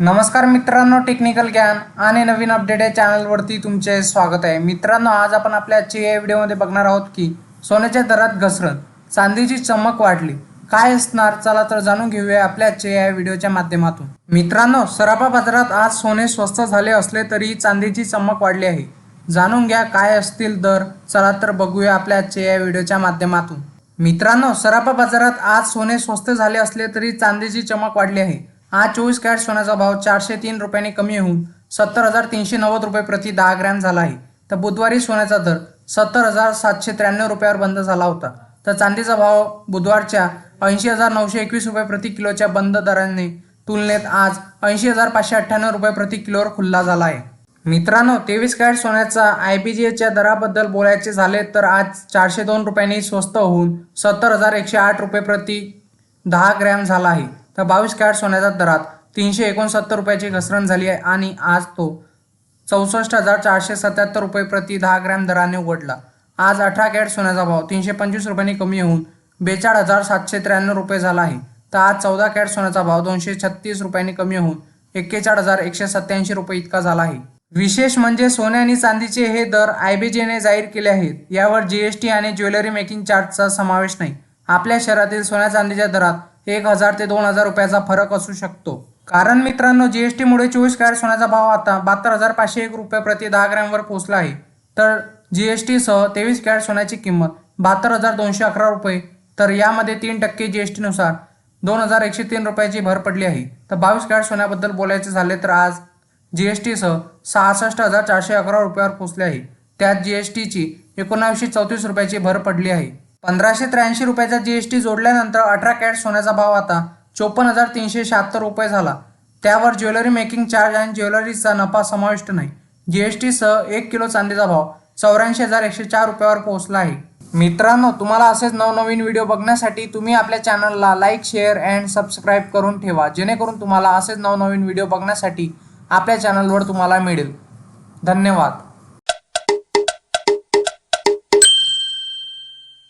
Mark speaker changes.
Speaker 1: नमस्कार मित्रांनो टेक्निकल ज्ञान आणि नवीन अपडेट या चॅनलवरती तुमचे स्वागत आहे. मित्रांनो आज आपण आपल्या आजच्या या व्हिडिओमध्ये बघणार आहोत की सोन्याच्या दरात घसरत चांदीची चमक वाढली. काय असणार? चला तर जाणून घेऊया आपल्या आजच्या या व्हिडिओच्या माध्यमातून. मित्रांनो सराफा बाजारात आज सोने स्वस्त झाले असले तरी चांदीची चमक वाढली आहे. जाणून घ्या काय असतील दर. चला तर बघूया आपल्या आजच्या या व्हिडिओच्या माध्यमातून. मित्रांनो सराफा बाजारात आज सोने स्वस्त झाले असले तरी चांदीची चमक वाढली आहे. आज चोवीस कॅरेट सोन्याचा भाव चारशे तीन रुपयांनी कमी होऊन सत्तर हजार तीनशे नव्वद रुपये प्रति दहा ग्रॅम झाला आहे. तर बुधवारी सोन्याचा दर सत्तर हजार सातशे त्र्याण्णव रुपयावर बंद झाला होता. तर चांदीचा भाव बुधवारच्या ऐंशी हजार नऊशे एकवीस रुपये प्रति किलोच्या बंद दराने तुलनेत आज ऐंशी हजार पाचशे अठ्ठ्याण्णव रुपये प्रति किलोवर खुल्ला झाला आहे. मित्रांनो तेवीस कॅरेट सोन्याचा आय बी जी एच्या दराबद्दल बोलायचे झाले तर आज चारशे दोन रुपयांनी स्वस्त होऊन सत्तर हजार एकशे आठ रुपये प्रति दहा ग्रॅम झाला आहे. तर बावीस कॅरेट सोन्याच्या दरात तीनशे एकोणसत्तर रुपयाची घसरण झाली आहे आणि आज तो चौसष्ट हजार चारशे सत्याहत्तर रुपये प्रति दहा ग्रॅम दराने उघडला. आज अठरा कॅरेट सोन्याचा भाव तीनशे पंचवीस रुपयांनी कमी होऊन बेचाळ हजार सातशे त्र्याण्णव रुपये झाला आहे. तर आज चौदा कॅरेट सोन्याचा भाव दोनशे छत्तीस रुपयांनी कमी होऊन एक्केचाळ हजार एकशे सत्याऐंशी रुपये इतका झाला आहे. विशेष म्हणजे सोने आणि चांदीचे हे दर आयबीजेने जाहीर केले आहेत. यावर जीएसटी आणि ज्वेलरी मेकिंग चार्जचा समावेश नाही. आपल्या शहरातील सोन्या चांदीच्या दरात एक हजार ते दोन हजार रुपयाचा फरक असू शकतो. कारण मित्रांनो जीएसटीमुळे चोवीस कॅरेट सोन्याचा भाव आता बहात्तर हजार पाचशे एक रुपये प्रति दहा ग्रॅमवर पोहोचला आहे. तर जीएसटीसह तेवीस कॅरेट सोन्याची किंमत बहात्तर हजार दोनशे अकरा रुपये. तर यामध्ये तीन टक्के जीएसटीनुसार दोन हजार एकशे तीन रुपयाची भर पडली आहे. तर बावीस कॅरेट सोन्याबद्दल बोलायचे झाले तर आज जीएसटीसह सहासष्ट हजार चारशे अकरा रुपयावर पोहोचले आहे. त्यात जीएसटीची एकोणावीसशे चौतीस रुपयाची भर पडली आहे. पंधराशे त्र्याऐंशी रुपयाचा जीएसटी जोडल्यानंतर अठरा कॅरेट सोन्याचा भाव आता चोपन्न हजार तीनशे शहात्तर रुपये झाला. त्यावर ज्वेलरी मेकिंग चार्ज आणि ज्वेलरीचा नफा समाविष्ट नाही. जीएसटीसह एक किलो चांदीचा भाव चौऱ्याऐंशी हजार एकशे चार रुपयावर पोहोचला आहे. मित्रांनो तुम्हाला असेच नवनवीन व्हिडिओ बघण्यासाठी तुम्ही आपल्या चॅनलला लाईक शेअर अँड सबस्क्राईब करून ठेवा. जेणेकरून तुम्हाला असेच नवनवीन व्हिडिओ बघण्यासाठी आपल्या चॅनलवर तुम्हाला मिळेल. धन्यवाद.